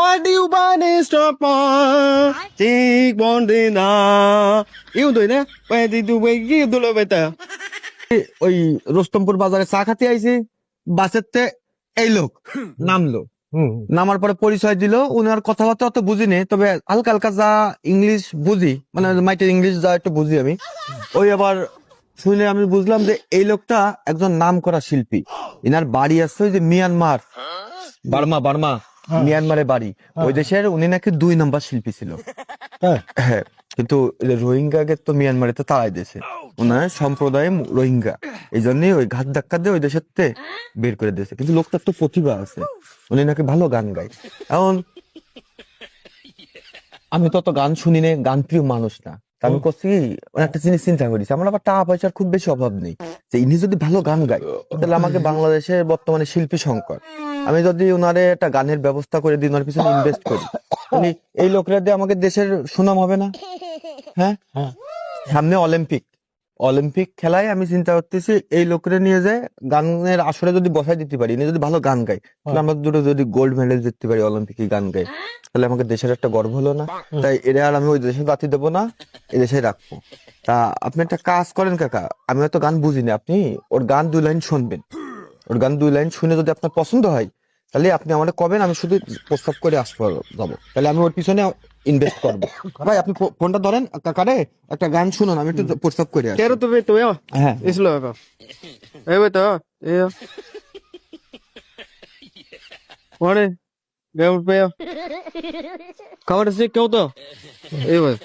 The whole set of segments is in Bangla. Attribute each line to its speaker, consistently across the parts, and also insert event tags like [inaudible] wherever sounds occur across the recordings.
Speaker 1: Party ওই রোস্তমপুর বাজারে চা খাতে আইছি বাসের তে এই লোক, নামলো। নামার পরে পরিচয় দিল, উনার কথাবার্তা অত বুঝিনি তবে হালকা হালকা যা ইংলিশ বুঝি মানে মাইটের ইংলিশ যা একটু বুঝি আমি, ওই আবার শুনে আমি বুঝলাম যে এই লোকটা একজন নাম করা শিল্পী। ইনার বাড়ি আসছে ওই যে মিয়ানমার। Burma Burma. মিয়ানমারে বাড়ি। ওই দেশের উনি নাকি দুই নাম্বার শিল্পী ছিল। হ্যাঁ কিন্তু রোহিঙ্গাকে তো মিয়ানমারে তো তাড়াই দিয়েছে ওনার সম্প্রদায় রোহিঙ্গা। এই জন্যই ওই ঘাত ধাক্কা দিয়ে ওই দেশের তে বের করে দিয়েছে। কিন্তু লোকটার তো প্রতিভা আছে। উনি নাকি ভালো গান গায়। এখন আমি তো অত গান শুনি না গান প্রিয় মানুষ না। আমি করছি কি, একটা জিনিস চিন্তা করি আমার আবার টাকা পয়সার খুব বেশি অভাব নেই। যে ইনি যদি ভালো গান গায় তাহলে আমাকে বাংলাদেশের বর্তমানে শিল্পী সংকট আমি যদি ওনারে একটা গানের ব্যবস্থা করে দিই ওনার পিছনে ইনভেস্ট করি উনি এই লোকরা দিয়ে আমাকে দেশের সুনাম হবে না? [laughs] হ্যাঁ? সামনে অলিম্পিক অলিম্পিক খেলায় আমি চিন্তা করতেছি এই লোকরে নিয়ে যায় গানের আসরে যদি বসাই দিতে পারি ইনি যদি ভালো গান গাই তাহলে আমরা দুটো যদি গোল্ড মেডেল জিততে পারি অলিম্পিকে গান গাই তাহলে আমাকে দেশের একটা গর্ব হলো না। তাই এরা আর আমি ওই দেশে বাতি দেবো না এই দেশে রাখব। তা আপনি একটা কাজ করেন কাকা আমি হয়তো গান বুঝি না আপনি ওর গান দুই লাইন শুনবেন। ওর গান দুই লাইন শুনে যদি আপনার পছন্দ হয় তাহলে আপনি আমাকে কবেন আমি শুধু প্রস্তাব করে আসব যাব। তাহলে আমি ওর পিছনে ইনভেস্ট করব ভাই আপনি ফোনটা ধরেন কাকারে একটা গান শুনুন আমি একটু প্রস্তাব করে
Speaker 2: ver tu eu?
Speaker 1: হ্যাঁ
Speaker 2: Isso logo. Eu tô. Eu. Ore. Eu eu. Kawan si kau tu. Eu.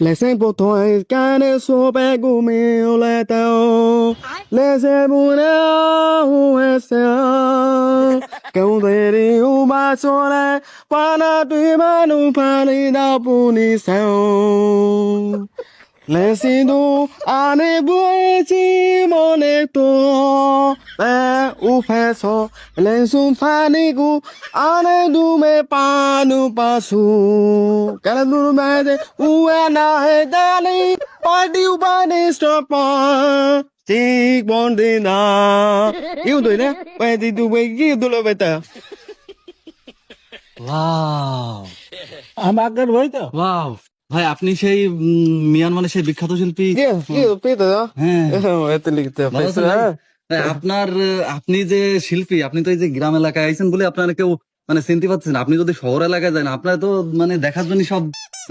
Speaker 2: Les importants cane so pe gu me le tao. Les u u ba so le na tu ma nu pa ni da pu ni sao. লেসিদু আনে বুয়েছি মনে তো, এ উফেছ লেসু ফানিগু আনে দুমে পানু পাসু কেলে দুরু মেদে উয়ে না হে দালি পার্টি উবানি স্টপ ঠিক বন্দি না ইউ দই না দি দু কি দুলো বেটা
Speaker 3: ওয়াও
Speaker 4: আমাকে বই তো
Speaker 3: ওয়াও ভাই আপনি সেই মিয়ানমারের সেই বিখ্যাত শিল্পী হ্যাঁ। ভাই? ভাই, আপনার আপনি যে শিল্পী আপনি তো এই যে গ্রাম এলাকায় আইছেন বলে আপনার কেউ মানে চিনতে পারছেন আপনি যদি শহর এলাকায় যান আপনার তো মানে দেখার জন্য সব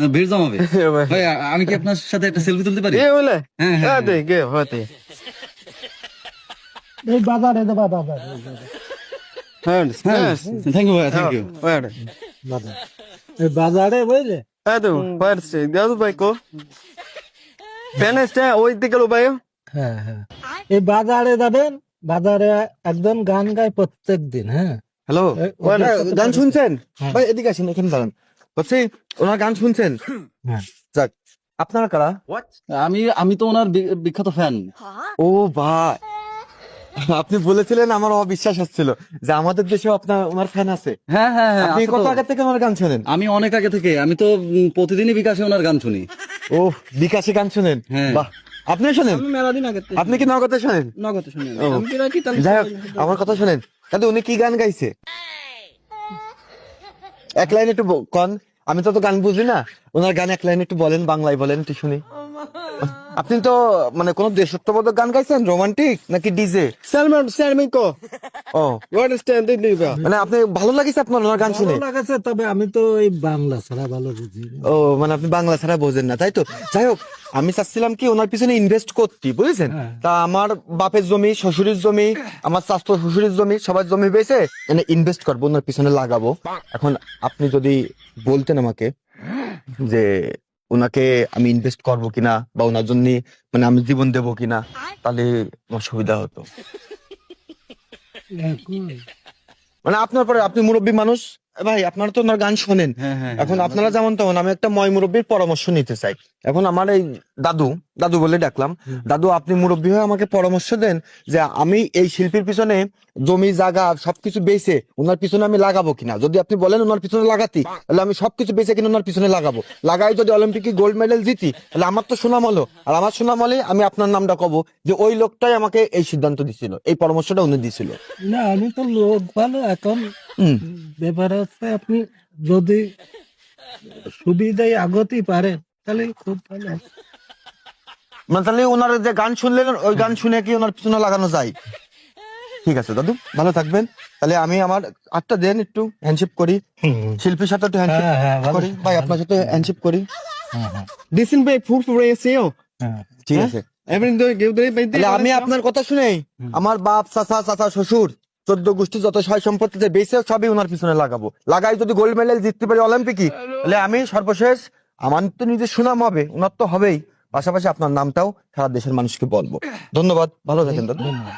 Speaker 3: ভিড় জমাবে। [laughs] ভাই। আমি কি আপনার সাথে একটা সেলফি তুলতে পারি? হ্যাঁ হ্যাঁ
Speaker 2: আ দে গে
Speaker 3: থ্যাংক ইউ ভাই থ্যাংক ইউ
Speaker 2: Where?
Speaker 4: বাজার বুঝলে?
Speaker 2: ওই দিকে লো ভাই।
Speaker 4: হ্যাঁ হ্যাঁ। এই বাজারে যাবেন বাজারে একজন গান গায় প্রত্যেক দিন হ্যাঁ।
Speaker 1: হ্যালো গান শুনছেন?
Speaker 4: হ্যাঁ।
Speaker 1: ভাই এদিকে আসেন এখানে দাঁড়ান। বলছি ওনার গান শুনছেন?
Speaker 4: হ্যাঁ।
Speaker 1: যাক আপনারা কারা?
Speaker 3: আমি আমি তো ওনার বি- বিখ্যাত ফ্যান
Speaker 1: ও ভাই। আপনি বলেছিলেন আমার অবিশ্বাস হচ্ছিল যে আমাদের দেশেও আপনার ওনার ফ্যান আছে।
Speaker 3: হ্যাঁ হ্যাঁ হ্যাঁ
Speaker 1: আপনি কত আগে থেকে ওনার গান শোনেন?
Speaker 3: আমি অনেক আগে থেকে আমি তো প্রতিদিনই বিকাশে ওনার গান শুনি।
Speaker 1: ও বিকাশে গান শোনেন?
Speaker 3: হ্যাঁ।
Speaker 1: বাহ আপনি শোনেন? আপনি কি নগদে শোনেন?
Speaker 2: নগদ শুনি
Speaker 1: ও।
Speaker 2: আমি কিরা কি তাহলে
Speaker 1: যাই হোক আমার কথা শোনেন। তাহলে উনি কি গান গাইছে? এক লাইন একটু কন আমি তো তো গান বুঝি না। ওনার গান এক লাইন একটু বলেন বাংলায় বলেন একটু শুনি। আপনি তো মানে কোন দেশত্ববোধক গান গাইছেন? রোমান্টিক নাকি ডিজে
Speaker 2: সালমান সালমান কো।
Speaker 1: ও।
Speaker 2: হোয়াট ইজ স্ট্যান্ড দিন দিবা
Speaker 1: মানে আপনি ভালো লাগিছে আপনার ওনার গান শুনে?
Speaker 4: ভালো লাগেছে তবে আমি তো এই বাংলা ছাড়া ভালো বুঝি
Speaker 1: ও মানে আপনি বাংলা ছাড়া বোঝেন না তাই তো? যাই হোক আমি চাচ্ছিলাম কি ওনার পিছনে ইনভেস্ট করতে বুঝেছেন?
Speaker 4: হ্যাঁ।
Speaker 1: তা আমার বাপের জমি শ্বশুরের জমি আমার স্বাস্থ্য শ্বশুরের জমি সবার জমি পেয়েছে মানে ইনভেস্ট করব ওনার পিছনে লাগাবো। এখন আপনি যদি বলতেন আমাকে যে ওনাকে আমি ইনভেস্ট করব কিনা বা ওনার জন্য মানে আমি জীবন দেবো কিনা তাহলে আমার সুবিধা হতো। মানে আপনার পরে আপনি মুরব্বী মানুষ ভাই আপনারা তো ওনার গান শোনেন।
Speaker 3: হ্যাঁ হ্যাঁ
Speaker 1: এখন আপনারা যেমন তেমন আমি একটা ময় মুরব্বীর পরামর্শ নিতে চাই। এখন আমার এই দাদু দাদু বলে ডাকলাম দাদু আপনি মুরব্বী হয়ে আমাকে পরামর্শ দেন যে আমি এই শিল্পীর পিছনে জমি জায়গা সবকিছু বেচে ওনার পিছনে আমি লাগাবো কিনা। যদি আপনি বলেন ওনার পিছনে লাগাতি তাহলে আমি সবকিছু বেচে কিনা ওনার পিছনে লাগাবো। লাগাই যদি অলিম্পিকে গোল্ড মেডেল জিতি তাহলে আমার তো সুনাম হলো। আর আমার সুনাম হলে আমি আপনার নামটা কব যে ওই লোকটাই আমাকে এই সিদ্ধান্ত দিছিল এই পরামর্শটা উনি দিছিল।
Speaker 4: না আমি তো লোক ভালো এখন। ব্যাপার হচ্ছে আপনি যদি সুবিধায় আগতেই পারেন তাহলে খুব ভালো
Speaker 1: মানে তাহলে ওনার যে গান শুনলেন ওই গান শুনে কি ওনার পিছনে লাগানো যায়? ঠিক আছে দাদু ভালো থাকবেন। তাহলে আমি আমার আটটা দেন একটু হ্যান্ডশেপ করি। শিল্পীর সাথে একটু হ্যান্ডশেপ
Speaker 4: হ্যাঁ হ্যাঁ।
Speaker 1: করি ভাই আপনার সাথে হ্যান্ডশেপ করি।
Speaker 4: হ্যাঁ, হ্যাঁ,
Speaker 2: Listen back, food for sale.
Speaker 4: হ্যাঁ।
Speaker 1: ঠিক
Speaker 2: হ্যাঁ?
Speaker 1: আছে আমি আপনার কথা শুনে আমার বাপ চাচা চাচা শ্বশুর চোদ্দ গোষ্ঠী যত সয় সম্পত্তিতে বেঁচে সবই ওনার পিছনে লাগাবো। লাগাই যদি গোল্ড মেডেল জিততে পারি অলিম্পিকই তাহলে আমি সর্বশেষ আমার তো নিজের সুনাম হবে ওনার তো হবেই। পাশাপাশি আপনার নামটাও সারা দেশের মানুষকে বলব। ধন্যবাদ ভালো থাকেন দাদা
Speaker 4: ধন্যবাদ।